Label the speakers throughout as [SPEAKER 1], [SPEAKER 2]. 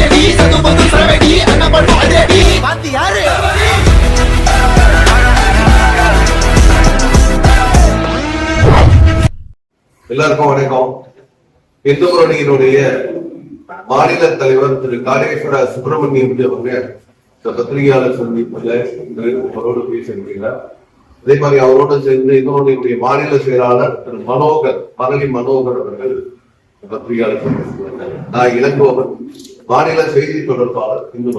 [SPEAKER 1] சரவெடி அண்ணா
[SPEAKER 2] பாத்தி யாரு?
[SPEAKER 3] எல்லாருக்கும் வணக்கம். இந்து முன்னணியினுடைய மாநில தலைவர் திரு காளேஸ்வர சுப்பிரமணியம் அவங்க இந்த பத்திரிகையாளர் சந்திப்புல அவரோடு பேசியிருக்கிறார். அதே மாதிரி அவரோடு சேர்ந்து முன்னணியினுடைய மாநில செயலாளர் திரு மனோகர் மரளி மனோகர் அவர்கள் பத்திரிகையாளர் சந்திப்பு நான் இளங்கோவன். மாநில செய்தி தொடர்பாளர் இந்து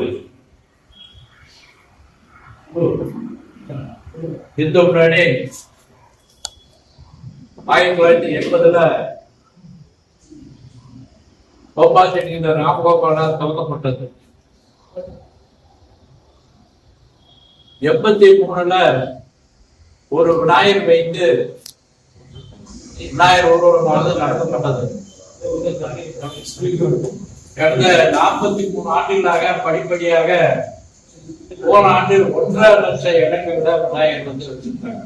[SPEAKER 4] இந்து முன்னணி ஆயிரத்தி தொள்ளாயிரத்தி எண்பதுல கோபால் என்கின்ற ராமகோபாலால் துவக்கப்பட்டது எண்பத்தி மூணுல ஒரு விநாயகர் வைத்து விநாயகர் ஊர்வலமானது நடத்தப்பட்டது. கடந்த நாற்பத்தி மூணு ஆண்டுகளாக படிப்படியாக போன ஆண்டு ஒன்றரை லட்சம் இடங்கள்ல விநாயகர் வந்து வச்சிருக்காங்க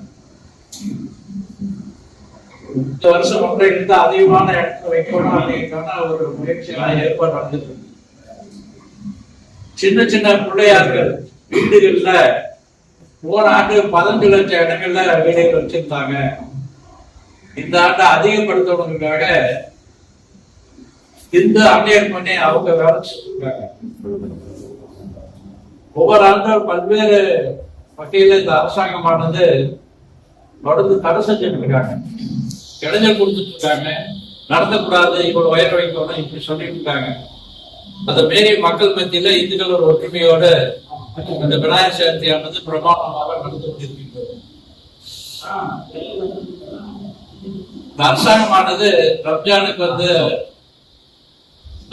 [SPEAKER 4] இந்த வருஷம் ஒன்றை இருந்து அதிகமான இடத்துல வைக்கணும் அப்படிங்கிறதுக்கான ஒரு முயற்சியெல்லாம் ஏற்பாடு நடந்துட்டு சின்ன சின்ன பிள்ளையார்கள் வீடுகள்ல போன ஆண்டு பதினஞ்சு லட்சம் இடங்கள்ல வீடுகள் வச்சிருந்தாங்க. இந்த ஆண்டு அதிகப்படுத்தணுங்கிறதுக்காக இந்த அன்னையர் பண்ணி அவங்க வேலை செஞ்சிருக்காங்க ஒவ்வொரு ஆண்டும் பல்வேறு வகையில இந்த அரசாங்கமானது தொடர்ந்து தடை செஞ்சுட்டு இருக்காங்க. இடைஞ்சல் கொடுத்துட்டு இருக்காங்க. நடத்தக்கூடாது இவ்வளவு உயர வைக்கணும் இப்படி சொல்லிட்டு இருக்காங்க. அந்த மாரி மக்கள் மத்தியில இந்துக்கள் ஒரு ஒற்றுமையோட அந்த விநாயகர் சதுர்த்தியானது பிரமாணமாக நடந்து கொண்டிருக்கின்றது இந்த அரசாங்கமானது ரம்ஜானுக்கு வந்து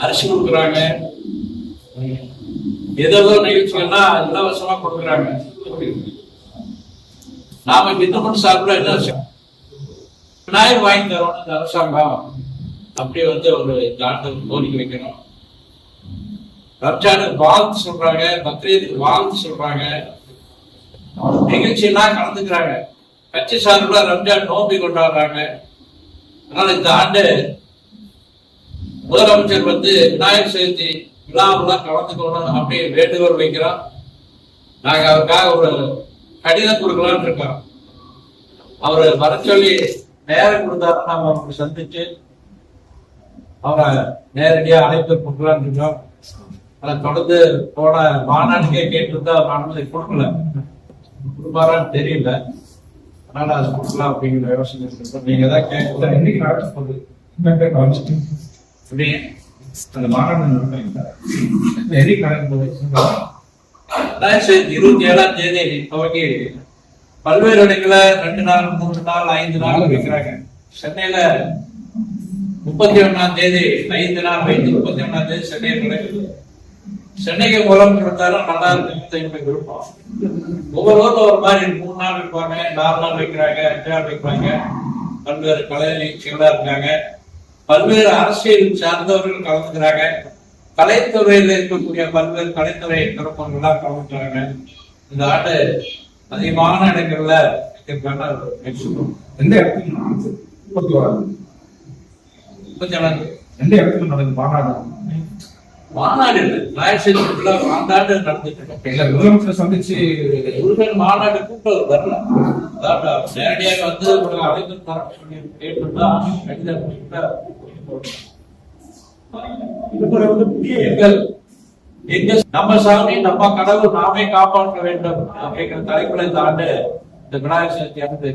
[SPEAKER 4] அரிசி கொடுக்குறாங்க. ஏதோ நிகழ்ச்சிகள்லாம் இலவசமா கொடுக்குறாங்க. நாம இந்துமன் சார்பில் இலவசம் விநாயகர் வாங்கி தரோம் இந்த அரசாங்கம். அப்படி வந்து ஒரு இந்த கோரிக்கை வைக்கணும். ரம்ஜானுக்கு வாழ்த்து சொல்றாங்க பக்ரீதுக்கு வாழ்த்து சொல்றாங்க. நிகழ்ச்சி எல்லாம் கலந்துக்கிறாங்க. கட்சி சார்பில் ரம்ஜான் நோம்பி கொண்டாடுறாங்க. அதனால இந்த ஆண்டு முதலமைச்சர் வந்து விநாயகர் சதுர்த்தி விழாவெல்லாம் கலந்துக்கணும் அப்படின்னு வேண்டுகோள் வைக்கிறோம் நாங்க அவருக்காக ஒரு கடிதம் கொடுக்கலாம்னு இருக்கோம். அவரு வர சொல்லி நேரம் கொடுத்தாரு நாம அவரை சந்திச்சு அவரை நேரடியா அழைப்பு கொடுக்கலாம்னு இருக்கோம். அதை தொடர்ந்து போன மாநாட்டுக்கே கேட்டிருந்தா அவர் அனுமதி கொடுக்கல. கொடுப்பாரான்னு தெரியல. அதனால அது கொடுக்கலாம் அப்படிங்கிற யோசனை இருக்கு. நீங்க தான் கேட்கல
[SPEAKER 5] என்னைக்கு நடக்க போகுது. இம்பாக்டே காமிச்சிட்டு
[SPEAKER 4] அப்படி
[SPEAKER 5] அந்த மாநாடு போகுது
[SPEAKER 4] ரெண்டாயிரத்தி இருபத்தி ஏழாம் தேதி துவங்கி பல்வேறு இடங்கள ரெண்டு நாள் மூணு நாள் ஐந்து நாள் வைக்கிறாங்க சென்னையில முப்பத்தி ஒண்ணாம் தேதி ஐந்து நாள் வைத்து முப்பத்தி ஒண்ணாம் தேதி சென்னையில் நடக்குது. சென்னைக்கு மூலம் கொடுத்தாலும் நல்லா இருக்கு எங்களுக்கு விருப்பம் ஒவ்வொரு ஊர்ல ஒரு மாதிரி மூணு நாள் வைப்பாங்க நாலு நாள் வைக்கிறாங்க அஞ்சு நாள் வைக்கிறாங்க பல்வேறு கலை நிகழ்ச்சிகளா இருக்காங்க. பல்வேறு அரசியல் சார்ந்தவர்கள் கலந்துக்கிறாங்க. கலைத்துறையில் இருக்கக்கூடிய பல்வேறு கலைத்துறை சிறப்பங்கள்லாம் கலந்துக்கிறாங்க. இந்த ஆண்டு அதிகமான இடங்கள்ல.
[SPEAKER 5] எந்த முப்பத்தி ஓராது எந்த நடக்குது மாநாடு.
[SPEAKER 4] மாநாடு இல்லை. ராயசேத்திரத்துல மாநாடு நடந்துட்டு இருக்கு.
[SPEAKER 5] இல்ல முதலமைச்சர் சந்திச்சு
[SPEAKER 4] மாநாடு கூட்டம் வரல. நேரடியாக வந்து ஒரு அழைப்பு தர சொல்லி கேட்டுட்டா கடிதம் கொடுத்தா இதுபோல வந்து புதிய எங்கள் நம்ம சாமி நம்ம கடவுள் நாமே காப்பாற்ற வேண்டும். அப்படிங்கிற தலைப்புல இந்த ஆண்டு இந்த விநாயகர் சதுர்த்தி ஆண்டு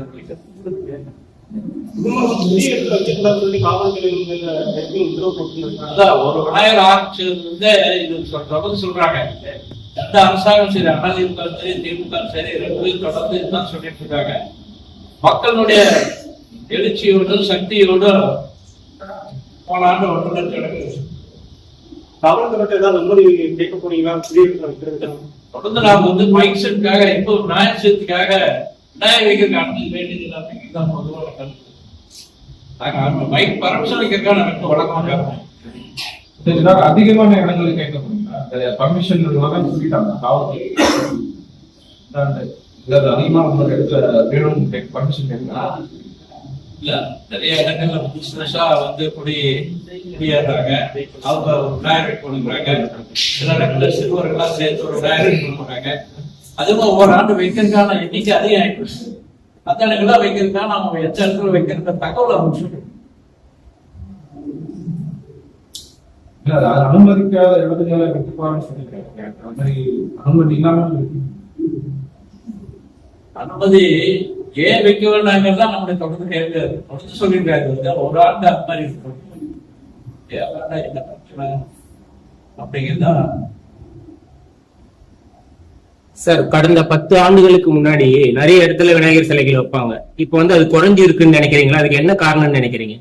[SPEAKER 4] ஒரு விநாயகர் ஆரம்பிச்சதுல இருந்து இது தொடர்ந்து சொல்றாங்க. எந்த அரசாங்கம் சரி அதிமுக சரி திமுக சரி ரெண்டு தொடர்ந்து இதுதான் சொல்லிட்டு இருக்காங்க. மக்களுடைய எழுச்சியோடும் சக்தியோடும் போன ஆண்டு ஒன்று லட்சம் இடங்கள்
[SPEAKER 6] காவல்துறையிட்ட ஏதாவது அனுமதி கேட்க போறீங்களா
[SPEAKER 4] தொடர்ந்து நாம வந்து மைக் செட்டுக்காக இப்போ விநாயகர் சதுர்த்திக்காக விநாயகர் வைக்கிறதுக்கு அனுமதி வேண்டியது அப்படிங்கிறது பொதுவான கருத்து மைக் பர்மிஷன் வைக்கிறதுக்காக நமக்கு வழக்கமாக
[SPEAKER 5] இதுக்காக அதிகமான இடங்கள் கேட்க போறீங்களா பர்மிஷன் சொல்லிட்டாங்க காவல்துறை. அதான் இந்த- இதாவது அதிகமா உங்க இடத்துல வேணும் பர்மிஷன் கேட்கலாம்
[SPEAKER 4] இல்ல நிறைய இடங்கள்ல பிசினஸா வந்து குடி குடியேறாங்க அவங்க ஒரு விநாயகர் கொடுக்குறாங்க சில இடங்கள்ல சிறுவர்களா சேர்த்து ஒரு விநாயகர் கொடுக்குறாங்க அதுவும் ஒவ்வொரு ஆண்டு வைக்கிறதுக்கான எண்ணிக்கை அதிகம் ஆயிடுச்சு அந்த இடங்கள்ல வைக்கிறதுக்காக நம்ம எச்ச இடத்துல வைக்கிற தகவல் அவங்க
[SPEAKER 5] இல்ல, அது அனுமதிக்காத இடத்துல வைக்கக்கூடாதுன்னு சொல்லியிருக்காங்க. அந்த மாதிரி அனுமதி இல்லாம.
[SPEAKER 4] அனுமதி ஏன் வைக்க வேண்டாங்கிறது தான் நம்முடைய தொடர்ந்து கேட்காது தொடர்ந்து சொல்லியிருக்காரு ஒரு ஆண்டு அந்த மாதிரி இருக்கும். என்ன பிரச்சனை அப்படிங்கிறதா
[SPEAKER 2] சார் கடந்த பத்து ஆண்டுகளுக்கு முன்னாடி நிறைய இடத்துல விநாயகர் சிலைகள் வைப்பாங்க. இப்போ வந்து அது குறைஞ்சு இருக்குன்னு நினைக்கிறீங்களா? அதுக்கு என்ன காரணம்னு நினைக்கிறீங்க?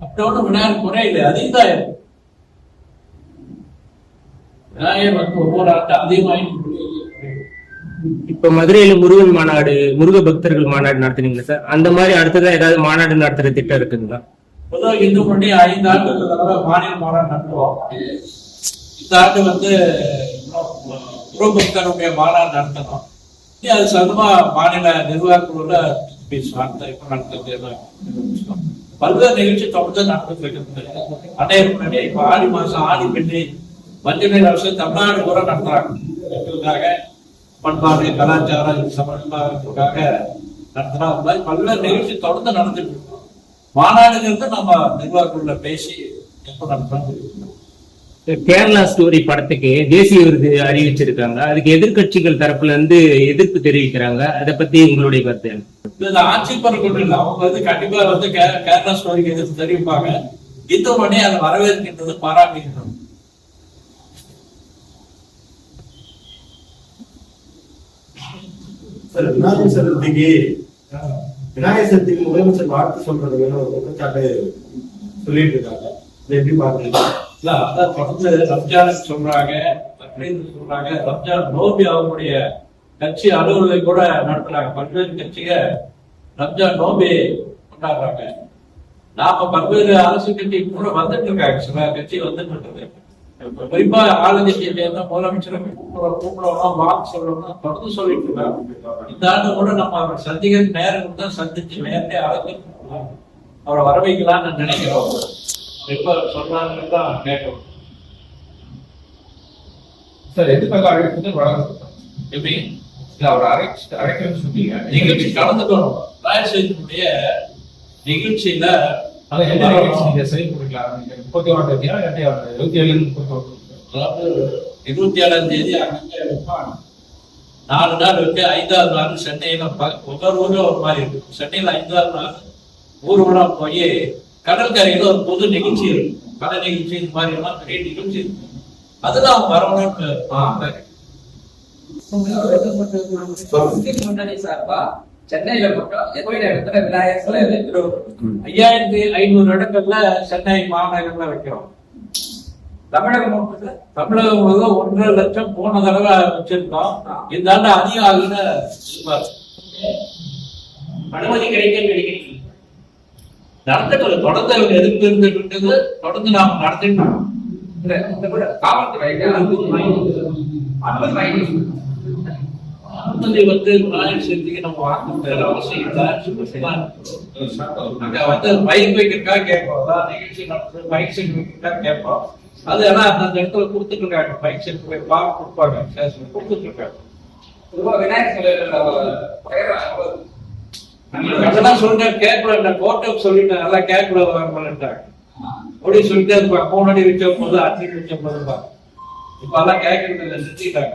[SPEAKER 4] அப்படி ஒன்றும் விநாயகர் குறையில்லை அதிகம் தான் இருக்கு. விநாயகர் வந்து ஒவ்வொரு ஆண்டு அதிகமாயிட்டு
[SPEAKER 2] இப்ப மதுரையில முருகன் மாநாடு முருக பக்தர்கள் மாநாடு நடத்துனீங்களா சார்? அந்த மாதிரி அடுத்ததா ஏதாவது மாநாடு நடத்துற திட்டம் இருக்குங்களா?
[SPEAKER 4] பொதுவாக இந்து பண்ணி ஐந்து ஆண்டுகள் தடவை மாநில மாநாடு நடத்துவோம் இந்த ஆண்டு வந்து குருபக்தருடைய மாநாடு நடத்தணும். அது சதுமா மாநில நிர்வாகக்குழுல பேசுவாங்க இப்ப நடத்துறது பல்வேறு நிகழ்ச்சி தொடர்ந்து நடந்துட்டு இருக்குது. அன்னைய முன்னாடி இப்ப ஆடி மாசம் ஆடி பெண்ணை மஞ்சள் அரசு தமிழ்நாடு கூட நடத்துறாங்க. பண்பாடு கலாச்சாரம் அந்த மாதிரி பல்வேறு நிகழ்ச்சி தொடர்ந்து நடந்துட்டு மாநாடுங்கிறது நம்ம நிர்வாகக்குள்ள பேசி எப்ப நடத்துறோம்
[SPEAKER 2] கேரளா ஸ்டோரி படத்துக்கு தேசிய விருது அறிவிச்சிருக்காங்க. அதுக்கு எதிர்க்கட்சிகள் தரப்புல இருந்து எதிர்ப்பு தெரிவிக்கிறாங்க. அதை பத்தி உங்களுடைய கருத்து?
[SPEAKER 4] இது ஆட்சி இல்லை. அவங்க வந்து கண்டிப்பா வந்து கேரளா ஸ்டோரிக்கு எதிர்த்து தெரிவிப்பாங்க. இந்து மணி அதை வரவேற்கின்றது பாராட்டுகின்றது
[SPEAKER 7] சார் விநாயகர் சதுர்த்திக்கு விநாயகர் சதுர்த்திக்கு முதலமைச்சர் வாழ்த்து சொல்றது வேணும் ஒரு குற்றச்சாட்டு சொல்லிட்டு இருக்காங்க இதை எப்படி பாக்குறீங்க
[SPEAKER 4] இல்ல அதான் தொடர்ந்து ரம்ஜான் சொல்றாங்க அப்படின்னு சொல்றாங்க. ரம்ஜான் நோபி அவங்களுடைய கட்சி அலுவலை கூட நடத்துறாங்க. பல்வேறு கட்சிக ரம்ஜான் நோபி கொண்டாடுறாங்க. நாம பல்வேறு அரசு கட்சி கூட வந்துட்டு இருக்காங்க. சில கட்சி வந்துட்டு இருக்குது குறிப்பா ஆளுங்கட்சியை சேர்ந்த முதலமைச்சரை கூப்பிட கூப்பிடணும் வாக்கு சொல்லணும் தொடர்ந்து சொல்லிட்டு இருக்காங்க இந்த ஆண்டு கூட நம்ம அவரை சந்திக்க நேரம் தான் சந்திச்சு நேரத்தை அழைத்து அவரை வர வைக்கலாம்னு நினைக்கிறோம். எப்ப சொல்றாங்கன்னு தான் கேட்கணும்
[SPEAKER 5] சார் எதுக்காக அழைப்பது வளர்ந்து
[SPEAKER 4] எப்படி?
[SPEAKER 5] இல்ல அவர் அழைச்சு அழைக்கணும்னு சொன்னீங்க.
[SPEAKER 4] நிகழ்ச்சி கலந்துக்கணும். ராயசேகனுடைய நிகழ்ச்சியில
[SPEAKER 5] அதை என்ன நிகழ்ச்சி நீங்க செயல்படுத்தலாம் நீங்க முப்பத்தி ஒன்றாம் தேதியா இரண்டாயிரம் இருபத்தி ஏழு முப்பத்தி ஒன்று
[SPEAKER 4] அதாவது இருபத்தி ஏழாம் தேதி அங்கே வைப்பாங்க நாலு நாள் ஐந்தாவது நாள் சென்னையில ஒவ்வொரு ஊர்ல ஒரு மாதிரி இருக்கு. சென்னையில ஐந்தாவது நாள் ஊர்வலம் போய் கடற்கரையில ஒரு பொது நிகழ்ச்சி இருக்கும் கலை நிகழ்ச்சி இந்த மாதிரி எல்லாம் பெரிய நிகழ்ச்சி இருக்கு. அதுல அவங்க வரணும்னு
[SPEAKER 8] சார்பா? சென்னையில மட்டும் எத்தனை இடத்துல விநாயகர் சிலை வைக்கிறோம்
[SPEAKER 4] ஐயாயிரத்தி ஐநூறு இடங்கள்ல சென்னை மாநகர்ல வைக்கிறோம்.
[SPEAKER 8] தமிழகம் முழுக்க
[SPEAKER 4] தமிழகம் முழுவதும் ஒன்றரை லட்சம் போன தடவை வச்சிருக்கோம். இந்த ஆண்டு அதிகம் ஆகுன்னு எதிர்பார்ப்பு.
[SPEAKER 8] அனுமதி நினைக்கிறீங்க?
[SPEAKER 4] நடந்துட்டு தொடர்ந்து அவங்க எதிர்ப்பு இருந்துட்டு தொடர்ந்து நாம நடத்திட்டு
[SPEAKER 8] காவல்துறை அனுமதி வாங்கி அனுமதி
[SPEAKER 4] வந்து விநாயகர் சதுர்த்திக்கு நம்ம வாங்க அவசியம் இல்லை. வந்து பைக் வைக்கிறதுக்காக கேட்போம். அதான் நிகழ்ச்சி நடத்துறது பைக் செட் வைக்கிறதுக்காக கேட்போம். அது எல்லாம் அந்தந்த இடத்துல கொடுத்துட்டு இருக்காங்க பைக் செட் போய் பார்க்க கொடுப்பாங்க கொடுத்துட்டு இருக்காங்க
[SPEAKER 8] விநாயகர்
[SPEAKER 4] அதெல்லாம் சொல்லிட்டேன். கேட்கல கோட்டை சொல்லிட்டேன். நல்லா கேட்கல வரமாட்டாங்க அப்படி சொல்லிட்டே இருப்பாங்க போனடி வச்ச போது அச்சி வச்ச போது இப்ப எல்லாம் கேட்கறது நிறுத்திட்டாங்க.